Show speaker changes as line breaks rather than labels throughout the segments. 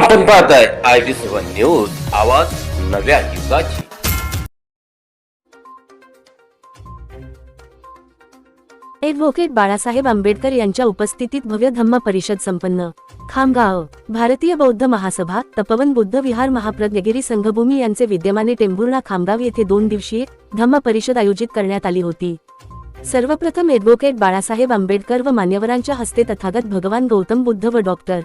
आपण पाहताय I B seven news आवाज नव्या युगाची.
ॲडव्होकेट बाळासाहेब आंबेडकर यांच्या उपस्थितीत भव्य धम्म परिषद संपन्न. खामगाव भारतीय बौद्ध महासभा तपवन बुद्ध विहार महाप्रज्ञगिरी संघभूमी यांचे विद्यमाने टेंभुर्णा खामगाव येथे दोन दिवसीय धम्म परिषद आयोजित करण्यात आली होती. सर्वप्रथम ॲडव्होकेट बाळासाहेब आंबेडकर व मान्यवरांच्या हस्ते तथागत भगवान गौतम बुद्ध व डॉक्टर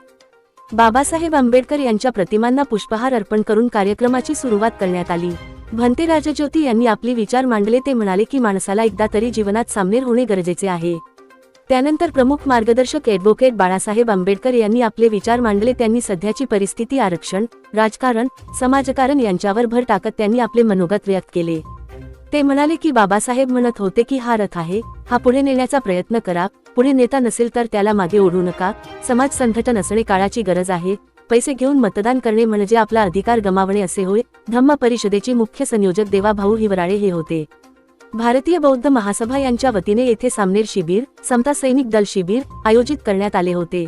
बाबासाहेब आंबेडकर यांच्या प्रतिमांना पुष्पहार अर्पण करून कार्यक्रमाची सुरुवात करण्यात आली. भंते राजज्योती यांनी आपले विचार मांडले ते म्हणाले की माणसाला एकदा तरी जीवनात सामनेर होणे गरजेचे आहे. त्यानंतर प्रमुख मार्गदर्शक ॲडव्होकेट बाळासाहेब आंबेडकर यांनी आपले विचार मांडले त्यांनी सध्याची परिस्थिती आरक्षण राजकारण समाजकारण यांच्यावर भर टाकत त्यांनी आपले मनोगत व्यक्त केले. ते म्हणाले की बाबासाहेब म्हणत होते की हा रथ आहे हा पुढे नेण्याचा प्रयत्न करा पुढे नेता नसेल तर त्याला मागे ओढू नका समाज संघटन असणे काळाची गरज आहे पैसे घेऊन मतदान करणे म्हणजे आपला अधिकार गमावणे असे होय धम्म परिषदेचे मुख्य संयोजक देवाभाऊ हिवराळे हे होते. भारतीय बौद्ध महासभा यांच्या वतीने येथे सामनेर शिबिर समता सैनिक दल शिबिर आयोजित करण्यात आले होते.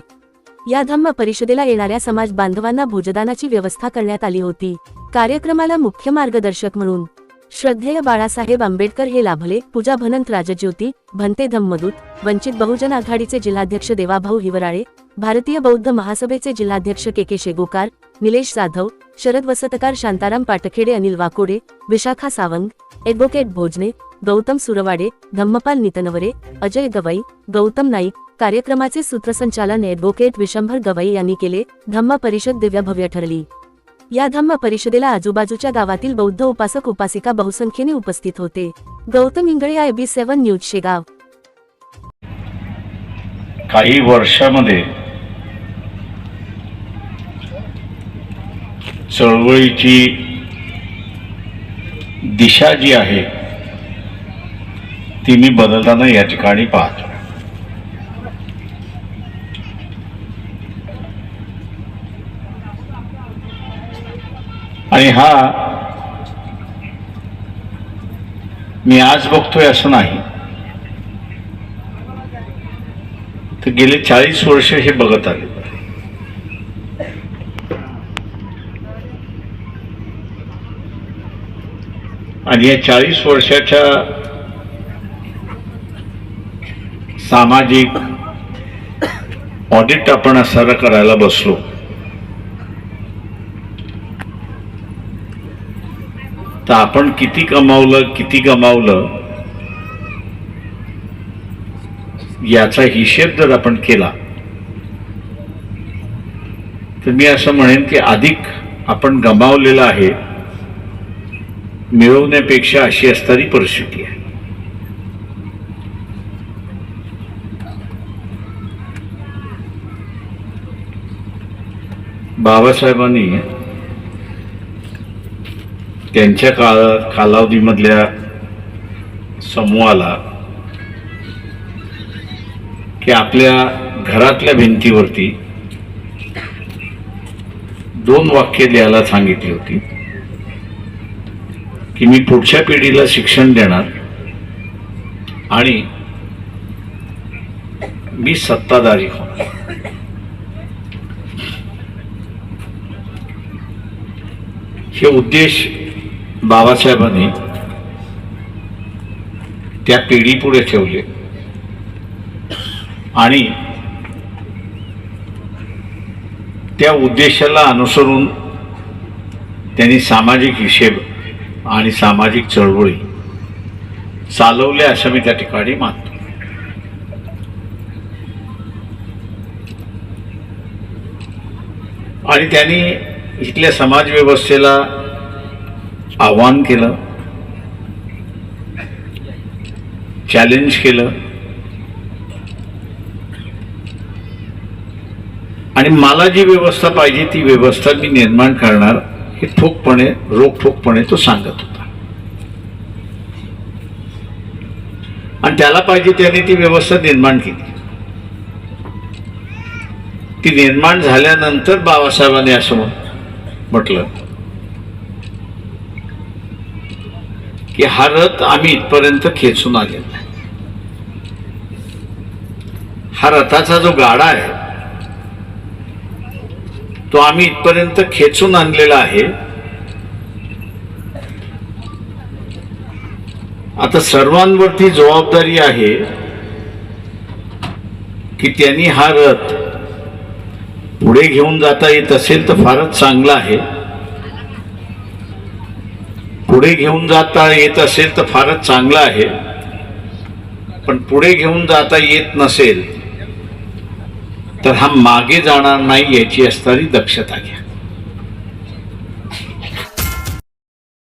या धम्म परिषदेला येणाऱ्या समाज बांधवांना भोजदानाची व्यवस्था करण्यात आली होती. कार्यक्रमाला मुख्य मार्गदर्शक म्हणून श्रद्धेय बाळासाहेब आंबेडकर हे लाभले. पूजा भनंत राजज्योती भंते धम्मदूत वंचित बहुजन आघाडीचे जिल्हाध्यक्ष देवाभाऊ हिवराळे भारतीय बौद्ध महासभेचे जिल्हाध्यक्ष K K Shegokar Nilesh Jadhav Sharad Vasatkar Shantaram Patkhede Anil Wakode Vishakha Sawang advocate Bhojane Gautam Surwade Dhammapal Nitnavare Ajay Gawai Gautam Naik कार्यक्रमाचे सूत्रसंचालन ॲडव्होकेट विशंभर गवई यांनी केले. धम्म परिषद दिव्यभव्य ठरली. या धम्म परिषदेला आजूबाजूच्या गावातील बौद्ध उपासक उपासिका बहुसंख्येने उपस्थित होते. Gautam Ingle I B seven news Shegaon.
काही वर्षामध्ये चळवळीची दिशा जी आहे ती मी बदलताना या ठिकाणी पाहतो. आणि हा मी आज बघतोय असं नाही. तर गेले चाळीस वर्ष हे बघत आले. आणि या चाळीस वर्षाच्या सामाजिक ऑडिट आपण असं करायला बसलो. तर आपण किती कमावलं किती गमावलं याचा हिशेब जर आपण केला तर मी असं म्हणेन की अधिक आपण गमावलेलं आहे मिळवण्यापेक्षा अशी असणारी परिस्थिती आहे. बाबासाहेबांनी त्यांच्या काळ कालावधीमधल्या समूहाला की आपल्या घरातल्या भिंतीवरती दोन वाक्य लिहायला सांगितली होती. की मी पुढच्या पिढीला शिक्षण देणार आणि मी सत्ताधारी होणार. हे उद्देश बाबासाहेबांनी त्या पिढीपुढे ठेवले. आणि त्या उद्देशाला अनुसरून त्यांनी सामाजिक हिशेब आणि सामाजिक चळवळी चालवल्या असं मी त्या ठिकाणी मानतो. आणि त्यांनी इथल्या समाज व्यवस्थेला आव्हान केलं चॅलेंज केलं. आणि मला जी व्यवस्था पाहिजे ती व्यवस्था मी निर्माण करणार हे ठोकपणे रोखठोकपणे तो सांगत होता. आणि त्याला पाहिजे त्याने ती व्यवस्था निर्माण केली. ती निर्माण झाल्यानंतर बाबासाहेबांनी असं म्हटलं की हा रथ आम्ही इथपर्यंत खेचून आलेला आहे. हा रथाचा जो गाडा आहे तो आम्ही इथपर्यंत खेचून आणलेला आहे. आता सर्वांवरती जबाबदारी आहे की त्यांनी हा रथ पुढे घेऊन जाता येत असेल तर फारच चांगला आहे. पुढे घेऊन जाता येत असेल तर फारच चांगलं आहे. पण पुढे घेऊन जाता येत नसेल तर हा मागे जाणार नाही याची असणारी दक्षता घ्या.